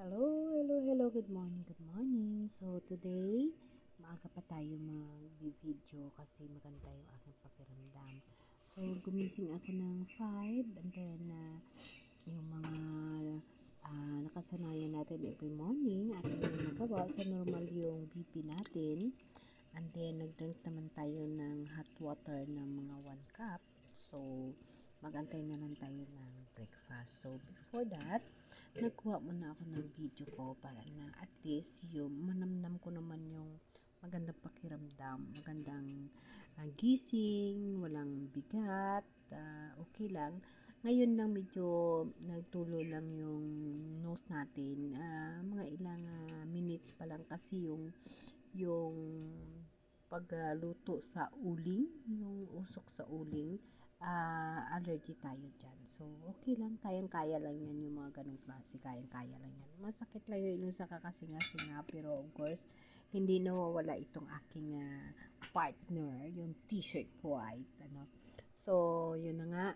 Hello, hello, hello. Good morning, good morning. So, today, maaga pa tayo mag-video kasi maganda yung aking pakiramdam. So, gumising ako ng 5 and then, uh, yung mga uh, nakasanayan natin every morning at yung nagawa sa normal yung BP natin. And then, nag-drink naman tayo ng hot water ng mga 1 cup. So, magantay na lang tayo ng breakfast. So, before that, nagkuha muna ako ng video ko para na at least yung manamnam ko naman yung magandang pakiramdam, magandang uh, gising, walang bigat, uh, okay lang. Ngayon lang medyo nagtulo lang yung nose natin, uh, mga ilang uh, minutes pa lang kasi yung yung pagluto sa uling, yung usok sa uling, uh, allergy tayo dyan. So, okay lang. Kayang-kaya lang yan yung mga ganong klase. Kayang-kaya lang yan. Masakit lang yun sa kakasinga-singa. Pero, of course, hindi nawawala itong aking uh, partner, yung t-shirt white. Ano. So, yun na nga.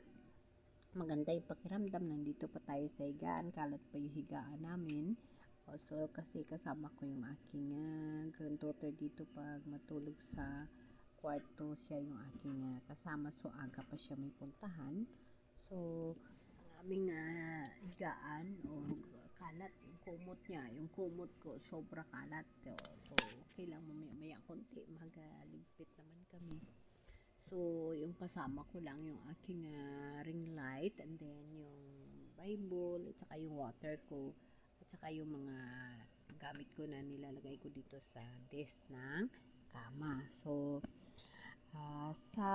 Maganda yung pakiramdam. Nandito pa tayo sa higaan. Kalat pa yung higaan namin. Also, kasi kasama ko yung aking uh, granddaughter dito pag matulog sa kwarto siya yung aking uh, kasama. So aga pa siya may puntahan. So aming uh, higaan o kalat yung kumot niya. Yung kumot ko sobra kalat. So, so okay lang. Mamaya maya konti magaligpit naman kami. So yung kasama ko lang yung aking uh, ring light and then yung bible at saka yung water ko at saka yung mga gamit ko na nilalagay ko dito sa desk ng kama. So uh, sa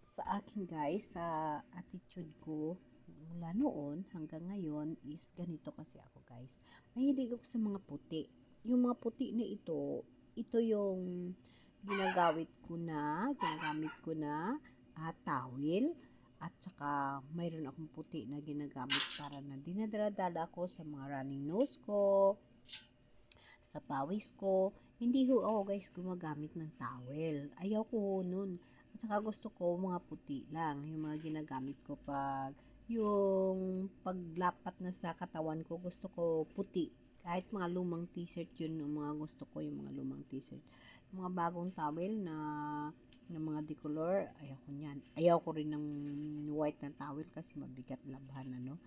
sa akin guys sa attitude ko mula noon hanggang ngayon is ganito kasi ako guys. Mahilig ako sa mga puti. Yung mga puti na ito ito yung ginagawit ko na ginagamit ko na uh, towel at saka mayroon akong puti na ginagamit para na dinadala ko sa mga running nose ko sa pawis ko. Hindi ho ako guys gumagamit ng towel. Ayaw ko nun. At saka gusto ko mga puti lang. Yung mga ginagamit ko pag yung paglapat na sa katawan ko gusto ko puti. Kahit mga lumang t-shirt yun yung mga gusto ko yung mga lumang t-shirt. Yung mga bagong towel na ng mga decolor, ayaw ko niyan. Ayaw ko rin ng white na towel kasi mabigat labhan ano.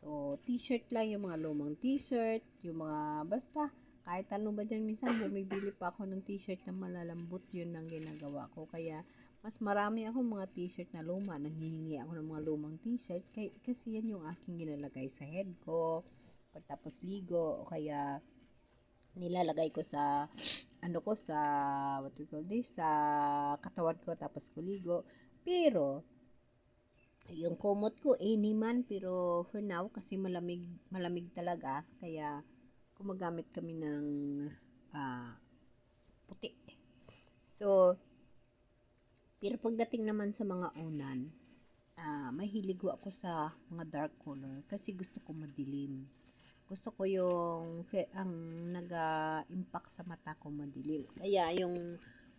So, t-shirt lang yung mga lumang t-shirt, yung mga basta kahit ano ba dyan, minsan bumibili pa ako ng t-shirt na malalambot, yun ang ginagawa ko. Kaya, mas marami ako mga t-shirt na luma. Nanghihingi ako ng mga lumang t-shirt. Kasi yan yung aking ginalagay sa head ko. Pagtapos ligo, o kaya nilalagay ko sa ano ko sa what we call this sa katawan ko tapos ko ligo pero yung kumot ko eh man pero for now kasi malamig malamig talaga kaya gumagamit kami ng uh, puti. So, pero pagdating naman sa mga unan, uh, mahilig ako sa mga dark color kasi gusto ko madilim. Gusto ko yung ang naga-impact sa mata ko madilim. Kaya yung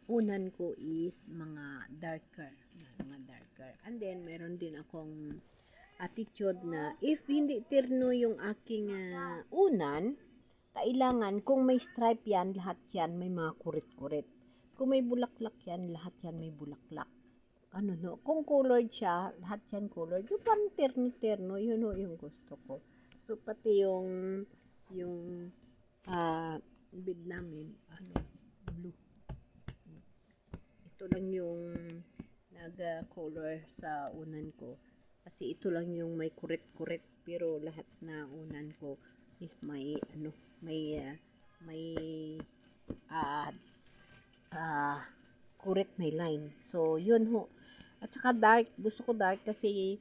unan ko is mga darker. Mga darker. And then, meron din akong attitude na if hindi terno yung aking uh, unan, kailangan kung may stripe yan, lahat yan may mga kurit-kurit. Kung may bulaklak yan, lahat yan may bulaklak. Ano no? Kung colored siya, lahat yan colored. Yung parang terno-terno, yun no, yung gusto ko. So, pati yung yung uh, bid namin, ano, blue. Ito lang yung nag-color sa unan ko. Kasi ito lang yung may kurit-kurit. Pero lahat na unan ko is may ano may uh, may uh, uh, kurit may line. So yun ho. At saka dark gusto ko dark kasi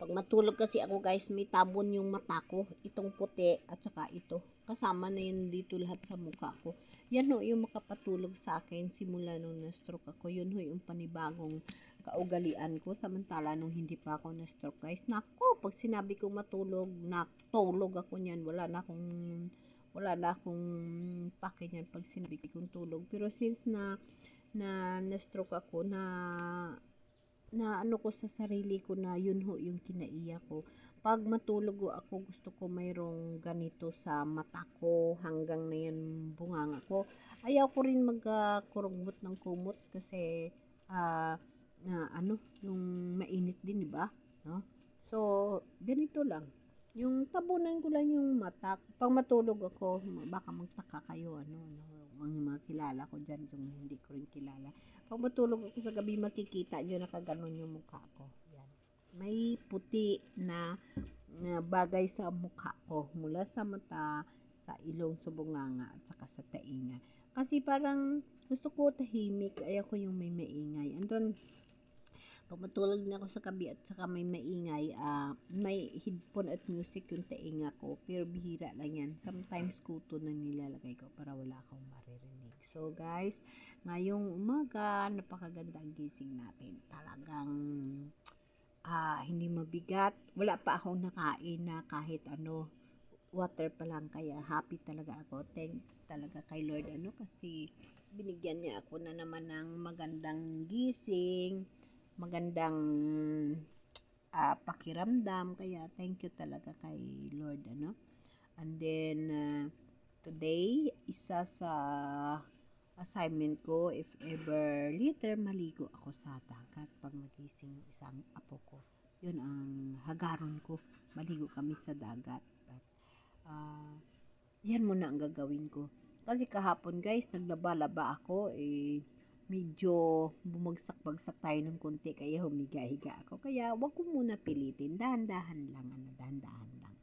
pag matulog kasi ako guys may tabon yung mata ko. Itong puti at saka ito. Kasama na yun dito lahat sa mukha ko. Yan ho yung makapatulog sa akin simula nung na-stroke ako. Yun ho yung panibagong kaugalian ko samantala nung hindi pa ako na stroke guys. Nako pag sinabi ko matulog natulog ako niyan. Wala na akong wala na akong pake niyan pag sinabi kong tulog. Pero since na na na stroke ako na na ano ko sa sarili ko na yun ho yung kinaiya ko. Pag matulog ako, gusto ko mayroong ganito sa mata ko hanggang na yan bunganga ko. Ayaw ko rin magkurugbot ng kumot kasi ah, na ano, yung mainit din, di ba? No? So, ganito lang. Yung tabunan ko lang yung mata. Pag matulog ako, baka magtaka kayo, ano, ano, mga mga kilala ko dyan, yung hindi ko rin kilala. Pag matulog ako sa gabi, makikita nyo nakaganon yung mukha ko. Yan. May puti na, na bagay sa mukha ko. Mula sa mata, sa ilong, sa bunganga, at saka sa tainga. Kasi parang gusto ko tahimik. Ayaw ko yung may maingay. Andun, pag matulog na ako sa kabi at saka may maingay, ah, may headphone at music yung tainga ko. Pero bihira lang yan. Sometimes kuto na nilalagay ko para wala akong maririnig. So guys, ngayong umaga, napakaganda ang gising natin. Talagang ah, hindi mabigat. Wala pa akong nakain na kahit ano, water pa lang kaya happy talaga ako. Thanks talaga kay Lord ano kasi binigyan niya ako na naman ng magandang gising, magandang ah, pakiramdam kaya thank you talaga kay Lord ano. And then ah, today isa sa assignment ko if ever later maligo ako sa dagat pag magising isang apo ko. Yun ang hagaron ko. Maligo kami sa dagat. But, ah, yan muna ang gagawin ko. Kasi kahapon guys, naglaba-laba ako eh medyo bumagsak-bagsak tayo ng konti kaya humiga-higa ako. Kaya wag ko muna pilitin. Dahan-dahan lang, ano, dahan-dahan lang.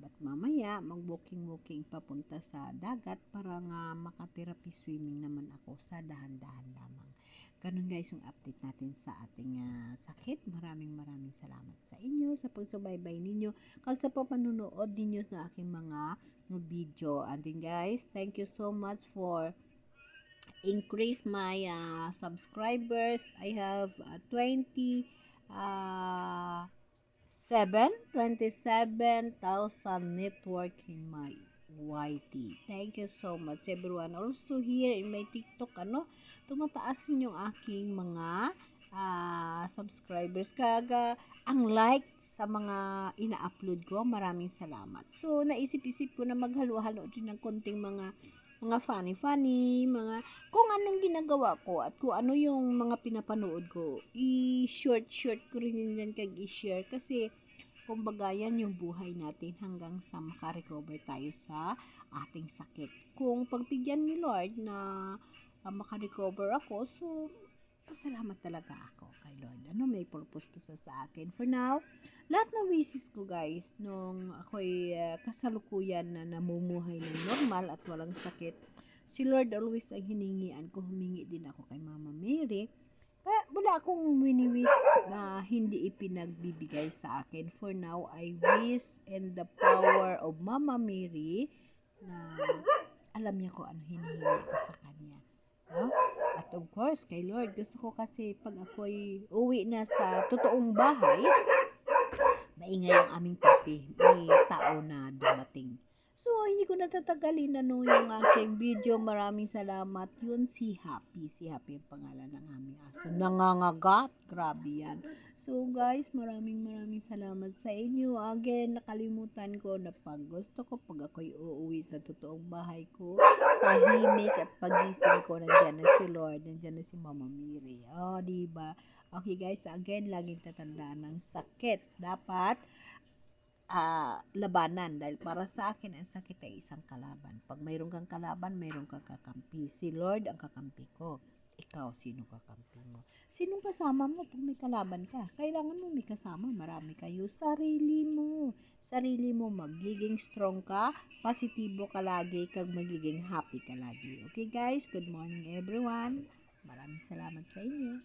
But mamaya, mag-walking-walking papunta sa dagat para nga makatherapy swimming naman ako sa dahan-dahan lamang. Ganun guys ang update natin sa ating ah, sakit. Maraming maraming salamat sa inyo sa pagsubaybay ninyo kasi sa panunood ninyo sa aking mga video. And then guys, thank you so much for increase my uh, subscribers. I have uh, 20 uh, 7 27,000 network in my YT. Thank you so much everyone. Also here in my TikTok ano, tumataas rin yung aking mga ah, subscribers. Kaga ang like sa mga ina-upload ko. Maraming salamat. So naisip-isip ko na maghalo-halo din ng konting mga mga funny-funny, mga kung anong ginagawa ko at kung ano yung mga pinapanood ko, i-short-short ko rin yan kag i-share kasi kumbaga yan yung buhay natin hanggang sa makarecover tayo sa ating sakit. Kung pagbigyan ni Lord na uh, makarecover ako, so pasalamat talaga ako kay Lord. Ano may purpose pa sa, sa akin. For now, lahat ng wishes ko guys, nung ako'y uh, kasalukuyan na namumuhay ng normal at walang sakit, si Lord always ang hiningian ko. Humingi din ako kay Mama Mary. Kaya wala akong wini-wish na hindi ipinagbibigay sa akin. For now, I wish in the power of Mama Mary na alam niya ko ano hinihingi ko sa kanya. No? At of course, kay Lord, gusto ko kasi pag ako'y uwi na sa totoong bahay, maingay ang aming papi. May tao na dumating. So, hindi ko natatagalin ano yung aking video. Maraming salamat. Yun si Happy. Si Happy ang pangalan ng aming aso. Nangangagat. Grabe yan. So, guys, maraming maraming salamat sa inyo. Again, nakalimutan ko na pag gusto ko, pag ako'y uuwi sa totoong bahay ko, tahimik at pagising ko, nandyan na si Lord, nandyan na si Mama Miri. Oh, diba? Okay, guys, again, laging tatandaan ng sakit. Dapat, ah, labanan dahil para sa akin ang sakit ay isang kalaban. Pag mayroon kang kalaban, mayroon kang kakampi. Si Lord ang kakampi ko. Ikaw, sino kakampi mo? Sinong kasama mo pag may kalaban ka? Kailangan mo may kasama. Marami kayo. Sarili mo. Sarili mo. Magiging strong ka. Positibo ka lagi. Kag magiging happy ka lagi. Okay guys? Good morning everyone. Maraming salamat sa inyo.